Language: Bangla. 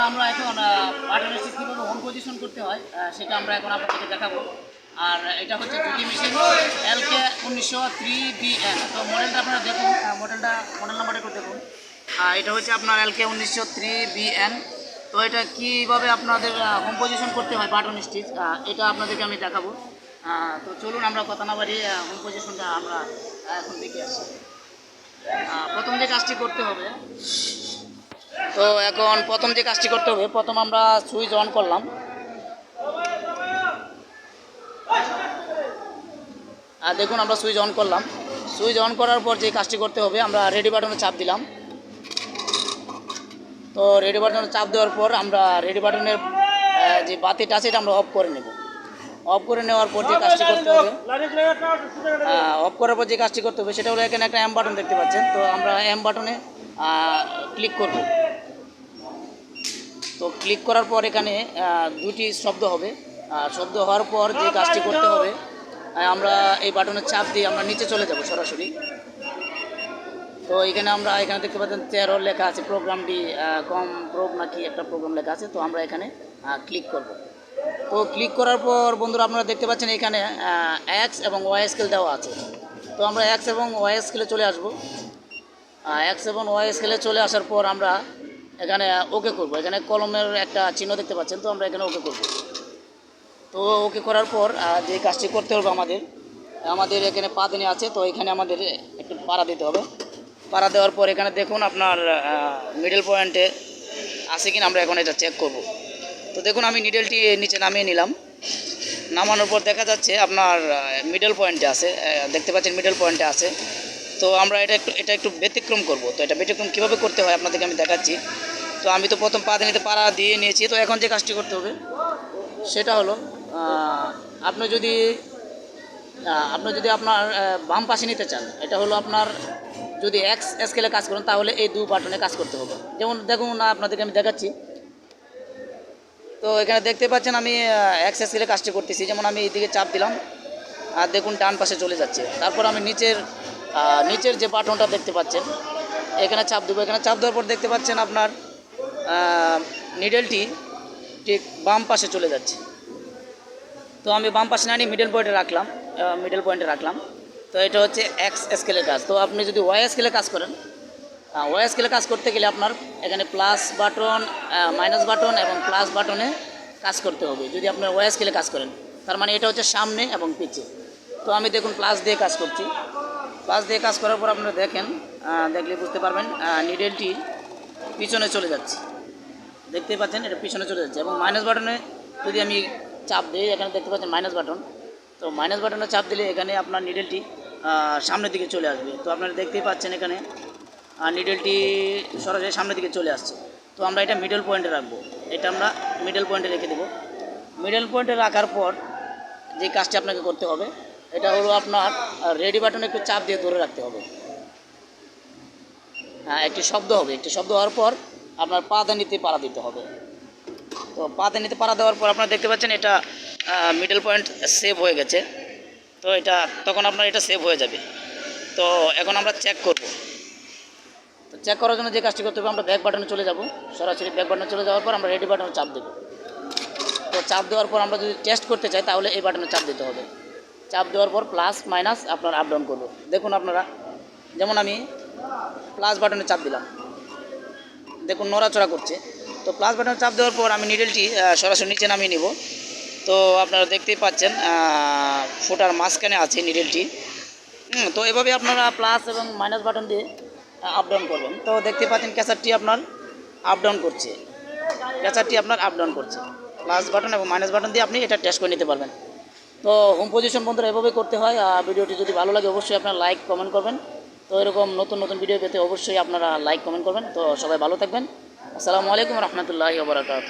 আমরা এখন স্টিচ কীভাবে হোম পজিশন করতে হয় সেটা আমরা এখন আপনাদেরকে দেখাবো। আর এটা হচ্ছে দুটি মেশিন এলকে উনিশশো থ্রি বিএন তো মডেলটা আপনারা দেখুন মডেলটা মডেল নাম্বারটা একটু দেখুন। আর এটা হচ্ছে আপনার এল কে উনিশশো থ্রি বিএন তো এটা কীভাবে আপনাদের হোম পজিশন করতে হয় বাটন স্টিচ এটা আপনাদেরকে আমি দেখাবো। তো চলুন আমরা কথা না বাড়িয়ে হোম পজিশনটা আমরা এখন দেখে আসি। প্রথম যে কাজটি করতে হবে তো এখন প্রথম যে কাজটি করতে হবে, প্রথম আমরা সুইচ অন করলাম। আর দেখুন আমরা সুইচ অন করলাম। সুইচ অন করার পর যে কাজটি করতে হবে, আমরা রেডি বাটনে চাপ দিলাম। তো রেডি বাটনে চাপ দেওয়ার পর আমরা রেডি বাটনের যে বাতিটা আছে এটা আমরা অফ করে নেব। অফ করে নেওয়ার পর যে কাজটি করতে হবে অফ করার পর যে কাজটি করতে হবে, সেটা হলো এখানে একটা এম বাটন দেখতে পাচ্ছেন। তো আমরা এম বাটনে ক্লিক করব। তো ক্লিক করার পর এখানে দুটি শব্দ হবে। শব্দ হওয়ার পর যে কাজটি করতে হবে আমরা এই বাটনের চাপ দিয়ে আমরা নিচে চলে যাব সরাসরি। তো এখানে আমরা, এখানে দেখতে পাচ্ছেন তেরো লেখা আছে, প্রোগ্রামটি কম প্রোগ নাকি একটা প্রোগ্রাম লেখা আছে, তো আমরা এখানে ক্লিক করব। তো ক্লিক করার পর বন্ধুরা আপনারা দেখতে পাচ্ছেন এখানে এক্স এবং ওয়াই স্কেল দেওয়া আছে। তো আমরা এক্স এবং ওয়াই স্কেলে চলে আসব। এক্স এবং ওয়াই স্কেলে চলে আসার পর আমরা এখানে ওকে করব। এখানে কলমের একটা চিহ্ন দেখতে পাচ্ছেন, তো আমরা এখানে ওকে করব। তো ওকে করার পর যে কাজটি করতে হবে আমাদের আমাদের এখানে পা দিনে আছে, তো এখানে আমাদের একটু পাড়া দিতে হবে। পাড়া দেওয়ার পর এখানে দেখুন আপনার মিডল পয়েন্টে আছে কিনা, আমরা এখন এটা চেক করব। তো দেখুন, আমি নিডেলটি নিচে নামিয়ে নিলাম। নামানোর পর দেখা যাচ্ছে আপনার মিডল পয়েন্টে আছে দেখতে পাচ্ছেন মিডল পয়েন্টে আছে। তো আমরা এটা একটু এটা একটু ব্যতিক্রম করব। তো এটা ব্যতিক্রম কীভাবে করতে হয় আপনাদেরকে আমি দেখাচ্ছি। তো আমি তো প্রথম পা দিনিতে পাড়া দিয়ে নিয়েছি। তো এখন যে কাজটি করতে হবে, সেটা হলো আপনি যদি আপনি যদি আপনার বাম পাশে নিতে চান, এটা হলো আপনার যদি এক্স স্কেলে কাজ করেন, তাহলে এই দু বাটনে কাজ করতে হবে। যেমন দেখুন না আপনাদেরকে আমি দেখাচ্ছি। তো এখানে দেখতে পাচ্ছেন আমি এক্স স্কেলে কাজটি করতেছি। যেমন আমি এইদিকে চাপ দিলাম, আর দেখুন ডান পাশে চলে যাচ্ছে। তারপর আমি নিচের নিচের যে বাটনটা দেখতে পাচ্ছেন, এখানে চাপ দেবো। এখানে চাপ দেওয়ার পর দেখতে পাচ্ছেন আপনার নিডেলটি ঠিক বাম পাশে চলে যাচ্ছে। তো আমি বাম পাশে না নিয়ে মিডল পয়েন্টে রাখলাম মিডল পয়েন্টে রাখলাম। তো এটা হচ্ছে এক্স স্কেলের কাজ। তো আপনি যদি ওয়াই স্কেলে কাজ করেন ওয়াই স্কেলে কাজ করতে গেলে আপনার এখানে প্লাস বাটন মাইনাস বাটন এবং প্লাস বাটনে কাজ করতে হবে। যদি আপনার ওয়াই স্কেলে কাজ করেন, তার মানে এটা হচ্ছে সামনে এবং পিছে। তো আমি দেখুন প্লাস দিয়ে কাজ করছি। প্লাস দিয়ে কাজ করার পর আপনারা দেখেন দেখলে বুঝতে পারবেন নিডেলটি পিছনে চলে যাচ্ছে। দেখতে পাচ্ছেন, এটা পিছনে চলে যাচ্ছে এবং মাইনাস বাটনে যদি আমি চাপ দিই, এখানে দেখতে পাচ্ছেন মাইনাস বাটন তো মাইনাস বাটনে চাপ দিলে এখানে আপনার নিডেলটি সামনের দিকে চলে আসবে। তো আপনারা দেখতেই পাচ্ছেন এখানে নিডেলটি সরাসরি সামনের দিকে চলে আসছে। তো আমরা এটা মিডল পয়েন্টে রাখব। এটা আমরা মিডল পয়েন্টে রেখে দেবো। মিডল পয়েন্টে রাখার পর যে কাজটি আপনাকে করতে হবে এটা হলো আপনার রেডি বাটনে একটু চাপ দিয়ে ধরে রাখতে হবে। হ্যাঁ একটি শব্দ হবে। একটি শব্দ হওয়ার পর আপনার পাদানিতে পাড়া দিতে হবে। তো পাদানিতে পাড়া দেওয়ার পর আপনারা দেখতে পাচ্ছেন এটা মিডল পয়েন্ট সেভ হয়ে গেছে। তো এটা, তখন আপনার এটা সেভ হয়ে যাবে। তো এখন আমরা চেক করব। তো চেক করার জন্য যে কাজটি করতে হবে, আমরা ব্যাক বাটনে চলে যাব। সরাসরি ব্যাক বাটনে চলে যাওয়ার পর আমরা রেডি বাটনে চাপ দেবো। তো চাপ দেওয়ার পর আমরা যদি টেস্ট করতে চাই, তাহলে এই বাটনে চাপ দিতে হবে। চাপ দেওয়ার পর প্লাস মাইনাস আপনার আপ ডাউন করব দেখুন আপনারা, যেমন আমি প্লাস বাটনে চাপ দিলাম। দেখুন নড়াচড়া করছে। তো প্লাস বাটনে চাপ দেওয়ার পর আমি নিডেলটি সরাসরি নিচে নামিয়ে নিব। তো আপনারা দেখতেই পাচ্ছেন ফোটার মাঝখানে আছে নিডেলটি তো এভাবে আপনারা প্লাস এবং মাইনাস বাটন দিয়ে আপ ডাউন করবেন। তো দেখতে পাচ্ছেন ক্যাসারটি আপনার আপ ডাউন করছে। ক্যাসারটি আপনার আপ ডাউন করছে। প্লাস বাটন এবং মাইনাস বাটন দিয়ে আপনি এটা টেস্ট করে নিতে পারবেন। তো হোম পজিশন বন্ধুরা এভাবে করতে হয়, আর ভিডিওটি যদি ভালো লাগে অবশ্যই আপনারা লাইক কমেন্ট করবেন। তো এরকম নতুন নতুন ভিডিও পেতে অবশ্যই আপনারা লাইক কমেন্ট করবেন। তো সবাই ভালো থাকবেন। আসসালামু আলাইকুম রহমতুল্লাহি ওবরাকাত